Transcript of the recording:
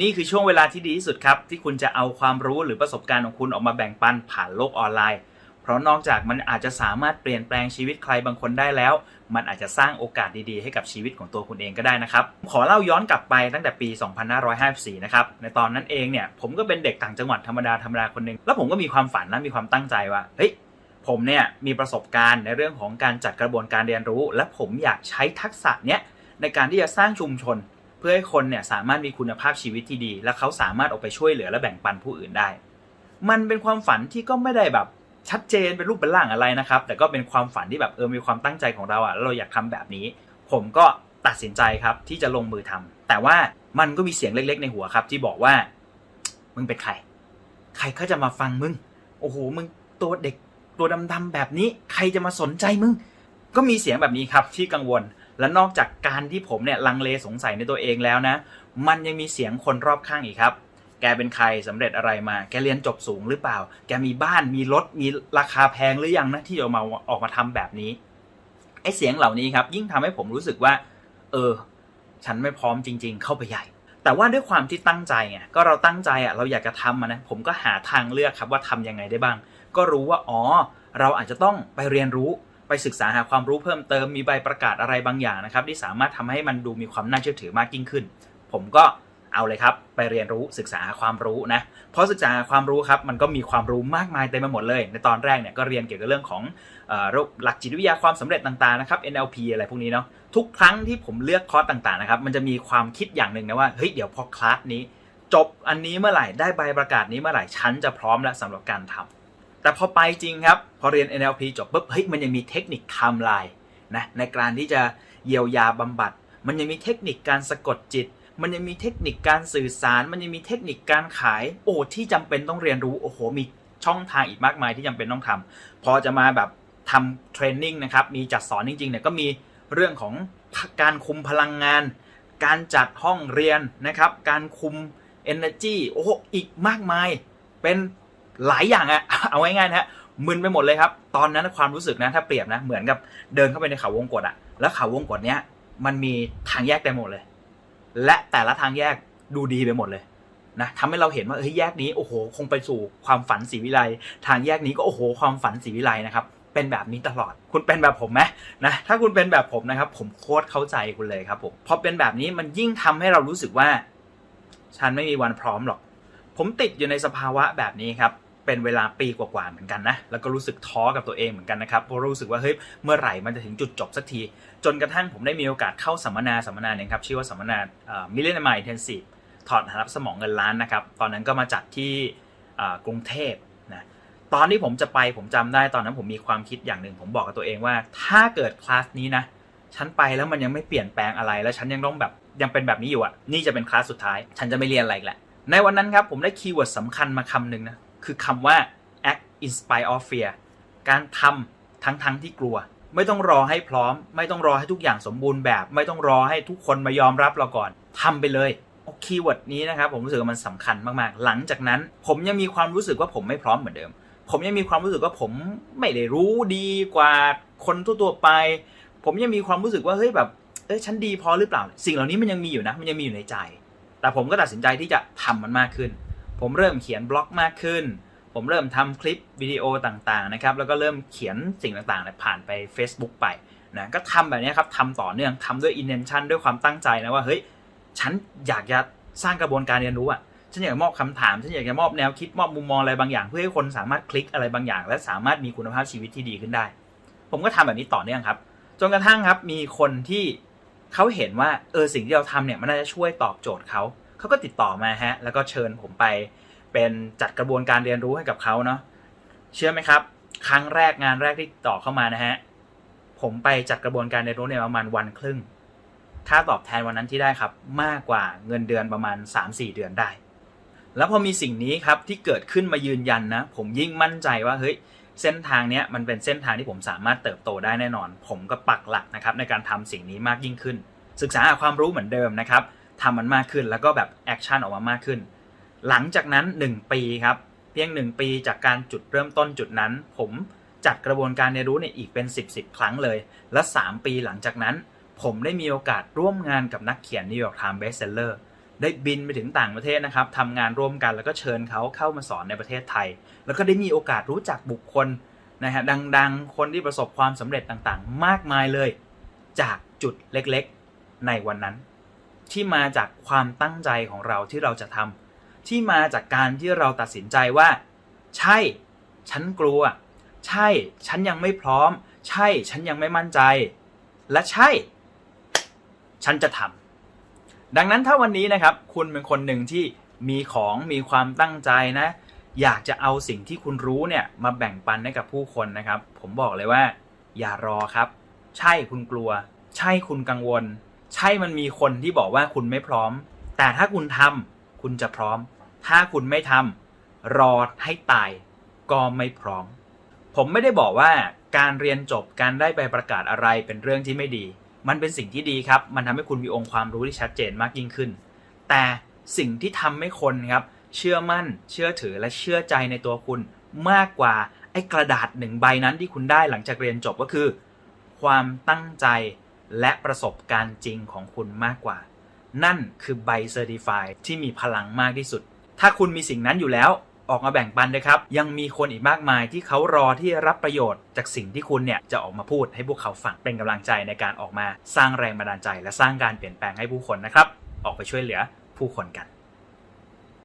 นี่คือช่วงเวลาที่ดีที่สุดครับ ที่คุณจะเอาความรู้หรือประสบการณ์ของคุณออกมาแบ่งปันผ่านโลกออนไลน์ เพราะนอกจากมันอาจจะสามารถเปลี่ยนแปลงชีวิตใครบางคนได้แล้ว มันอาจจะสร้างโอกาสดีๆ ให้กับชีวิตของตัวคุณเองก็ได้นะครับ ขอเล่าย้อนกลับไปตั้งแต่ปี 2554 นะครับ ในตอนนั้นเองเนี่ยผมก็เป็นเด็กต่างจังหวัดธรรมดาธรรมดาคนหนึ่งแล้วผมก็มีความฝันและมีความตั้งใจว่าเฮ้ยผมเนี่ยมีประสบการณ์ในเรื่องของการจัดกระบวนการเรียนรู้ และผมอยากใช้ทักษะเนี้ยในการที่จะสร้างชุมชน พื่อให้คนเนี่ยสามารถมีคุณภาพชีวิตที่ดี และเขาสามารถออกไปช่วยเหลือและแบ่งปันผู้อื่นได้ มันเป็นความฝันที่ก็ไม่ได้แบบชัดเจนเป็นรูปเป็นร่างอะไรนะครับ แต่ก็เป็นความฝันที่แบบเออมีความตั้งใจของเราอะแล้วเราอยากทำแบบนี้ ผมก็ตัดสินใจครับที่จะลงมือทำแต่ว่ามันก็มีเสียงเล็ก ๆ ในหัวครับ ที่บอกว่า มึงเป็นใคร ใครเขาจะมาฟังมึง โอ้โหมึงตัวเด็กตัวดำๆแบบนี้ ใครจะมาสนใจมึง ก็มีเสียงแบบนี้ครับที่กังวล และนอกจากการที่ผมเนี่ยลังเลสงสัยในตัวเองแล้วนะ มันยังมีเสียงคนรอบข้างอีกครับ แกเป็นใครสำเร็จอะไรมา แกเรียนจบสูงหรือเปล่า แกมีบ้านมีรถมีราคาแพงหรือยังนะที่จะมาออกมาทำแบบนี้ไอ้เสียงเหล่านี้ครับ ยิ่งทำให้ผมรู้สึกว่า เออ ฉันไม่พร้อมจริง ๆ เข้าไปใหญ่แต่ว่าด้วยความที่ตั้งใจไงก็เราตั้งใจอะเราอยากจะทำมันนะผมก็หาทางเลือกครับว่าทำยังไงได้บ้าง ก็รู้ว่าอ๋อ เราอาจจะต้องไปเรียนรู้ ไปศึกษาหาความรู้เพิ่มเติมมีใบประกาศอะไรบางอย่างนะครับ ที่สามารถทำให้มันดูมีความน่าเชื่อถือมากยิ่งขึ้น ผมก็เอาเลยครับ ไปเรียนรู้ศึกษาหาความรู้นะเพราะศึกษาหาความรู้ครับมันก็มีความรู้มากมายเต็มไปหมดเลย ในตอนแรกเนี่ยก็เรียนเกี่ยวกับเรื่องของหลักจิตวิทยาความสำเร็จต่างๆนะครับ NLP อะไรพวกนี้เนาะทุกครั้งที่ผมเลือกคอร์สต่างๆนะครับมันจะมีความคิดอย่างหนึ่งนะว่าเฮ้ยเดี๋ยวพอคลาสนี้ จบอันนี้เมื่อไหร่ได้ใบประกาศนี้เมื่อไหร่ฉันจะพร้อมแล้วสำหรับการทำ แต่พอไปจริงครับ พอเรียน NLP จบปุ๊บเฮ้ยมันยังมีเทคนิคไทม์ไลน์นะในการที่จะเยียวยาบำบัด มันยังมีเทคนิคการสะกดจิต มันยังมีเทคนิคการสื่อสาร มันยังมีเทคนิคการขาย โอ้ที่จำเป็นต้องเรียนรู้โอ้โหมีช่องทางอีกมากมายที่จำเป็นต้องทำพอจะมาแบบทำเทรนนิ่งนะครับมีจัดสอนจริงๆเนี่ยก็มีเรื่องของการคุมพลังงาน การจัดห้องเรียนนะครับ การคุม energy โอ้โหอีกมากมายเป็น หลายอย่างอะเอาง่ายๆนะฮะมึนไปหมดเลยครับ ตอนนั้นความรู้สึกนะถ้าเปรียบนะ เหมือนกับเดินเข้าไปในเขาวงกตอะแล้วเขาวงกตเนี้ยมันมีทางแยกเต็มหมดเลย และแต่ละทางแยกดูดีไปหมดเลยนะทำให้เราเห็นว่าเฮ้ยแยกนี้โอ้โห คงไปสู่ความฝันศรีวิไลทางแยกนี้ก็โอ้โห ความฝันศรีวิไลนะครับเป็นแบบนี้ตลอด คุณเป็นแบบผมไหมนะ ถ้าคุณเป็นแบบผมนะครับ ผมโคตรเข้าใจคุณเลยครับผมพอเป็นแบบนี้มันยิ่งทำให้เรารู้สึกว่า ฉันไม่มีวันพร้อมหรอก ผมติดอยู่ในสภาวะแบบนี้ครับ เป็นเวลาปีกว่าๆเหมือนกันนะ แล้วก็รู้สึกท้อกับตัวเองเหมือนกันนะครับ เพราะรู้สึกว่าเฮ้ย เมื่อไหร่มันจะถึงจุดจบสักที จนกระทั่งผมได้มีโอกาสเข้าสัมมนาสัมมนาหนึ่งครับ ชื่อว่าสัมมนามิเลนไมเทนซีฟถอดรหัสสมองเงินล้านนะครับ ตอนนั้นก็มาจัดที่กรุงเทพนะ ตอนที่ผมจะไปผมจำได้ตอนนั้นผมมีความคิดอย่างหนึ่ง ผมบอกกับตัวเองว่า ถ้าเกิดคลาสนี้นะ ฉันไปแล้วมันยังไม่เปลี่ยนแปลงอะไร แล้วฉันยังต้องแบบยังเป็นแบบนี้อยู่อะ นี่จะเป็นคลาสสุดท้าย ฉันจะไม่เรียนอะไรอีกแหละ ในวันนั้นครับผมได้คีย์เวิร์ดสำคัญมาคำหนึ่งนะ คือคำว่า act in spite of fear การทำทั้งทั้งที่กลัว ไม่ต้องรอให้พร้อม ไม่ต้องรอให้ทุกอย่างสมบูรณ์แบบ ไม่ต้องรอให้ทุกคนมายอมรับเราก่อนทำไปเลยคีย์เวิร์ดนี้นะครับผมรู้สึกว่ามันสำคัญมากๆ หลังจากนั้น ผมยังมีความรู้สึกว่าผมไม่พร้อมเหมือนเดิม ผมยังมีความรู้สึกว่าผมไม่ได้รู้ดีกว่าคนทั่วๆไป ผมยังมีความรู้สึกว่าเฮ้ยแบบเอ้ยฉันดีพอหรือเปล่า สิ่งเหล่านี้มันยังมีอยู่นะ มันยังมีอยู่ในใจ แต่ผมก็ตัดสินใจที่จะทำมันมากขึ้น ผมเริ่มเขียนบล็อกมากขึ้น ผมเริ่มทำคลิปวิดีโอต่างๆนะครับแล้วก็เริ่มเขียนสิ่งต่างๆผ่านไป Facebook ไปนะก็ทำแบบนี้ครับทำต่อเนื่องทำด้วย intention ด้วยความตั้งใจนะว่าเฮ้ยฉันอยากจะสร้างกระบวนการเรียนรู้อะฉันอยากจะมอบคำถาม ฉันอยากจะมอบแนวคิดมอบมุมมองอะไรบางอย่าง เพื่อให้คนสามารถคลิกอะไรบางอย่าง และสามารถมีคุณภาพชีวิตที่ดีขึ้นได้ ผมก็ทำแบบนี้ต่อเนื่องครับ จนกระทั่งครับมีคนที่เขาเห็นว่าเออสิ่งที่เราทำเนี่ยมันน่าจะช่วยตอบโจทย์เขา เขาก็ติดต่อมาฮะ แล้วก็เชิญผมไปเป็นจัดกระบวนการเรียนรู้ให้กับเขาเนาะเชื่อไหมครับ ครั้งแรกงานแรกที่ต่อเข้ามานะฮะผมไปจัดกระบวนการเรียนรู้ในประมาณวันครึ่งค่าตอบแทนวันนั้นที่ได้ครับ มากกว่าเงินเดือนประมาณ 3-4 เดือนได้ แล้วพอมีสิ่งนี้ครับที่เกิดขึ้นมายืนยันนะ ผมยิ่งมั่นใจว่าเฮ้ยเส้นทางเนี้ยมันเป็นเส้นทางที่ผมสามารถเติบโตได้แน่นอน ผมก็ปักหลักนะครับในการทำสิ่งนี้มากยิ่งขึ้น ศึกษาหาความรู้เหมือนเดิมนะครับ ทำมันมากขึ้น แล้วก็แบบแอคชั่นออกมามากขึ้น หลังจากนั้น 1 ปีครับ เพียง 1 ปีจากการจุดเริ่มต้นจุดนั้น ผมจัดกระบวนการเรียนรู้เนี่ยอีกเป็น 10 10ครั้งเลย และ 3 ปีหลังจากนั้น ผมได้มีโอกาสร่วมงานกับนักเขียนนิวยอร์กไทม์เบสเซลเลอร์ได้บินไปถึงต่างประเทศนะครับทำงานร่วมกันแล้วก็เชิญเขาเข้ามาสอนในประเทศไทย แล้วก็ได้มีโอกาสรู้จักบุคคลนะฮะดังๆ คนที่ประสบความสำเร็จต่างๆ มากมายเลย จากจุดเล็กๆ ในวันนั้น ที่มาจากความตั้งใจของเราที่เราจะทำที่มาจากการที่เราตัดสินใจว่า ใช่ ฉันกลัว ใช่ ฉันยังไม่พร้อม ใช่ ฉันยังไม่มั่นใจ และใช่ ฉันจะทำดังนั้นถ้าวันนี้นะครับ คุณเป็นคนหนึ่งที่มีของมีความตั้งใจนะ อยากจะเอาสิ่งที่คุณรู้เนี่ยมาแบ่งปันให้กับผู้คนนะครับ ผมบอกเลยว่า อย่ารอครับ ใช่คุณกลัว ใช่คุณกังวล ช่มันมีคนที่บอกว่าคุณไม่พร้อม แต่ถ้าคุณทำคุณจะพร้อม ถ้าคุณไม่ทำรอให้ตายก็ไม่พร้อม ผมไม่ได้บอกว่าการเรียนจบการได้ไปประกาศอะไรเป็นเรื่องที่ไม่ดี มันเป็นสิ่งที่ดีครับ มันทำให้คุณมีองค์ความรู้ที่ชัดเจนมากยิ่งขึ้น แต่สิ่งที่ทำให้คนครับเชื่อมั่น เชื่อถือและเชื่อใจในตัวคุณมากกว่าไอ้กระดาษหนึ่งใบนั้นที่คุณได้หลังจากเรียนจบก็คือ ความตั้งใจ และประสบการณ์จริงของคุณมากกว่า นั่นคือใบเซอร์ติฟายที่มีพลังมากที่สุด ถ้าคุณมีสิ่งนั้นอยู่แล้วออกมาแบ่งปันเลยครับ ยังมีคนอีกมากมายที่เขารอที่จะรับประโยชน์จากสิ่งที่คุณเนี่ยจะออกมาพูดให้พวกเขาฟังเป็นกำลังใจในการออกมาสร้างแรงบันดาลใจ และสร้างการเปลี่ยนแปลงให้ผู้คนนะครับ ออกไปช่วยเหลือผู้คนกัน